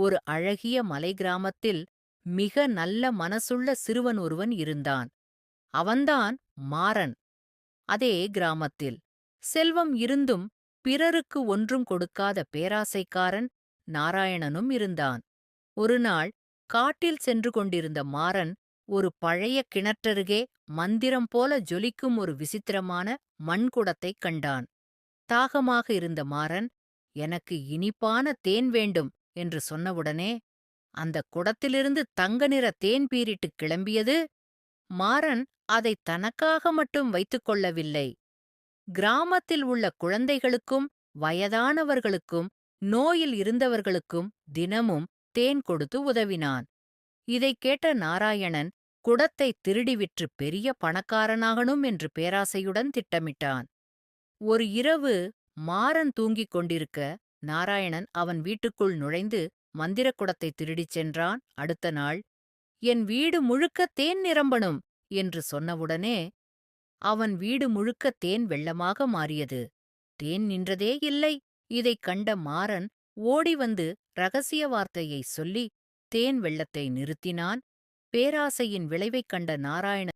ஒரு அழகிய மலை கிராமத்தில் மிக நல்ல மனசுள்ள சிறுவன் ஒருவன் இருந்தான். அவன்தான் மாறன். அதே கிராமத்தில் செல்வம் இருந்தும் பிறருக்கு ஒன்றும் கொடுக்காத பேராசைக்காரன் நாராயணனும் இருந்தான். ஒருநாள் காட்டில் சென்று கொண்டிருந்த மாறன் ஒரு பழைய கிணற்றருகே மந்திரம் போல ஜொலிக்கும் ஒரு விசித்திரமான மண்குடத்தைக் கண்டான். தாகமாக இருந்த மாறன் எனக்கு இனிப்பான தேன் வேண்டும். என்று சொன்னவுடனே அந்தக் குடத்திலிருந்து தங்க நிற தேன் பீரிட்டு கிளம்பியது மாறன் அதை தனக்காக மட்டும் வைத்துக் கொள்ளவில்லை. கிராமத்தில் உள்ள குழந்தைகளுக்கும் வயதானவர்களுக்கும் நோயில் இருந்தவர்களுக்கும் தினமும் தேன் கொடுத்து உதவினான். இதைக் கேட்ட நாராயணன் குடத்தை திருடி விற்று பெரிய பணக்காரனாகணும் என்று பேராசையுடன் திட்டமிட்டான். ஒரு இரவு மாறன் தூங்கிக் கொண்டிருக்க நாராயணன் அவன் வீட்டுக்குள் நுழைந்து மந்திரக் குடத்தை திருடிச் சென்றான். அடுத்த நாள் என் வீடு முழுக்க தேன் நிரம்பணும் என்று சொன்னவுடனே அவன் வீடு முழுக்க தேன் வெள்ளமாக மாறியது. தேன் நின்றதே இல்லை இதைக் கண்ட மாறன் ஓடி வந்து ரகசிய வார்த்தையைச் சொல்லி தேன் வெள்ளத்தை நிறுத்தினான். பேராசையின் விளைவைக் கண்ட நாராயணன்